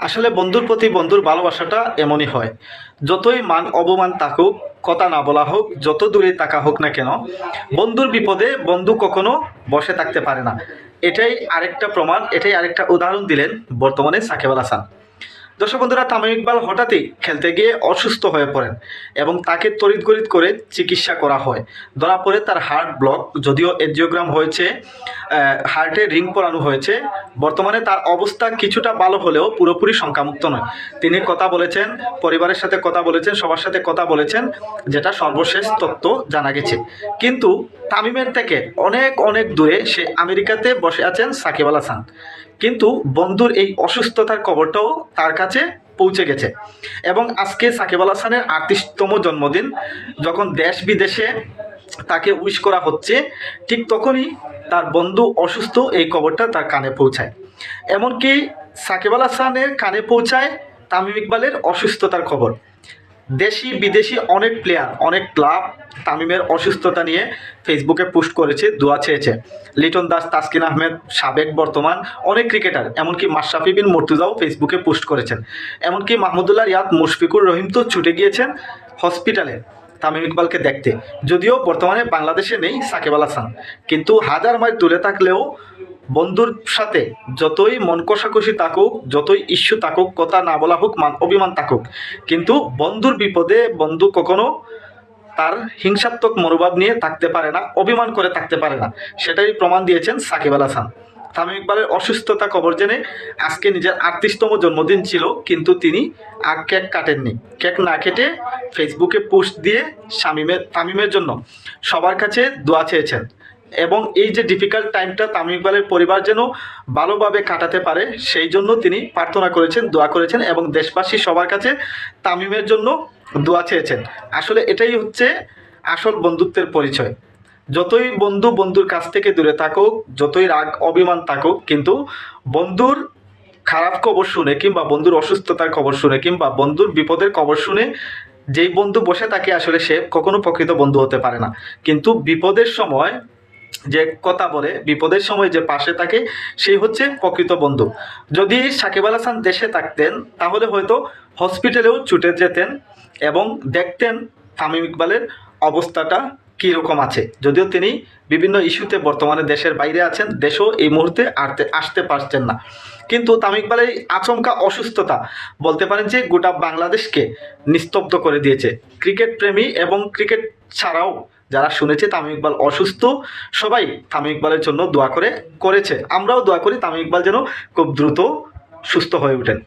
আসলে বন্ধুর প্রতি বন্ধুর ভালোবাসাটা এমনই হয়। যতই মান অবমান থাকুক, কথা না বলা হোক, যত দূরে তাকা হোক না কেন, বন্ধুর বিপদে বন্ধু কখনো বসে থাকতে পারে না। এটাই আরেকটা প্রমাণ, এটাই আরেকটা উদাহরণ দিলেন বর্তমানে সাকিব আল হাসান। দর্শক বন্ধুরা, তামিম ইকবাল হঠাৎই খেলতে গিয়ে অসুস্থ হয়ে পড়েন এবং তাকে তড়িৎগড়িত করে চিকিৎসা করা হয়। ধরা পড়ে তার হার্ট ব্লক, যদিও এনজিওগ্রাম হয়েছে হার্টে রিং পরানো হয়েছে। বর্তমানে তার অবস্থা কিছুটা ভালো হলেও পুরোপুরি শঙ্কামুক্ত নয়। তিনি কথা বলেছেন, পরিবারের সাথে কথা বলেছেন, সবার সাথে কথা বলেছেন, যেটা সর্বশেষ তথ্য জানা গেছে। কিন্তু তামিমের থেকে অনেক অনেক দূরে সে আমেরিকাতে বসে আছেন সাকিব আল হাসান। কিন্তু বন্ধুর এই অসুস্থতার খবরটাও তার কাছে পৌঁছে গেছে। এবং আজকে সাকিব আল হাসানের আটত্রিশতম জন্মদিন, যখন দেশ বিদেশে তাকে উইশ করা হচ্ছে, ঠিক তখনই তার বন্ধু অসুস্থ এই খবরটা তার কানে পৌঁছায়। এমনকি সাকিব আল হাসানের কানে পৌঁছায় তামিম ইকবালের অসুস্থতার খবর। দেশি, বিদেশি অনেক প্লেয়ার অনেক ক্লাব তামিমের অসুস্থতা নিয়ে ফেসবুকে পোস্ট করেছে, দোয়া চেয়েছে। লিটন দাস, তাসকিন আহমেদ, সাবেক বর্তমান অনেক ক্রিকেটার এমনকি মাশরাফি বিন মুর্তুজাও ফেসবুকে পোস্ট করেছেন। এমনকি মাহমুদুল্লাহ রিয়াদ, মুশফিকুর রহিম তো ছুটে গিয়েছেন হসপিটালে তামিম ইকবালকে দেখতে। যদিও বর্তমানে বাংলাদেশে নেই সাকিব আল হাসান, কিন্তু হাজার মাইল দূরে থাকলেও বন্ধুর সাথে যতই মন কষাকষি থাকুক যতই ইস্যু থাকুক কথা না বলা হোক, মান অভিমান থাকুক কিন্তু বন্ধুর বিপদে বন্ধু কখনো তার হিংসাত্মক মনোভাব নিয়ে থাকতে পারে না, অভিমান করে থাকতে পারে না। সেটাই প্রমাণ দিয়েছেন সাকিব আল হাসান। তামিম ইকবালের অসুস্থতা খবর জেনে আজকে নিজের আটত্রিশতম জন্মদিন ছিল, কিন্তু তিনি আর কেক কাটেননি। কেক না কেটে ফেসবুকে পোস্ট দিয়ে শামিমের তামিমের জন্য সবার কাছে দোয়া চেয়েছেন। এবং এই যে ডিফিকাল্ট টাইমটা তামিম ইকবালের পরিবার যেন ভালোভাবে কাটাতে পারে, সেই জন্য তিনি প্রার্থনা করেছেন, দোয়া করেছেন এবং দেশবাসী সবার কাছে তামিমের জন্য দোয়া চেয়েছেন। আসলে এটাই হচ্ছে আসল বন্ধুত্বের পরিচয়। যতই বন্ধু বন্ধুর কাছ থেকে দূরে থাকুক, যতই রাগ, অভিমান থাকুক, কিন্তু বন্ধুর খারাপ খবর শুনে কিংবা বন্ধুর অসুস্থতার খবর শুনে কিংবা বন্ধুর বিপদের খবর শুনে যেই বন্ধু বসে থাকে, আসলে সে কখনো প্রকৃত বন্ধু হতে পারে না। কিন্তু বিপদের সময় যে কথা বলে, বিপদের সময় যে পাশে থাকে সেই হচ্ছে প্রকৃত বন্ধু। যদি সাকিব আল হাসান দেশে থাকতেন, তাহলে হয়তো হসপিটালেও ছুটে যেতেন এবং দেখতেন তামিম ইকবালের অবস্থাটা কীরকম আছে। যদিও তিনি বিভিন্ন ইস্যুতে বর্তমানে দেশের বাইরে আছেন, দেশও এই মুহূর্তে আরতে, আসতে পারছেন না। কিন্তু তামিম ইকবালের আচমকা অসুস্থতা বলতে পারেন যে গোটা বাংলাদেশকে নিস্তব্ধ করে দিয়েছে। ক্রিকেট প্রেমী এবং ক্রিকেট ছাড়াও যারা শুনেছে তামিম ইকবাল অসুস্থ, সবাই তামিম ইকবালের জন্য দোয়া করে, করেছে। আমরাও দোয়া করি তামিম ইকবাল যেন খুব দ্রুত সুস্থ হয়ে ওঠেন।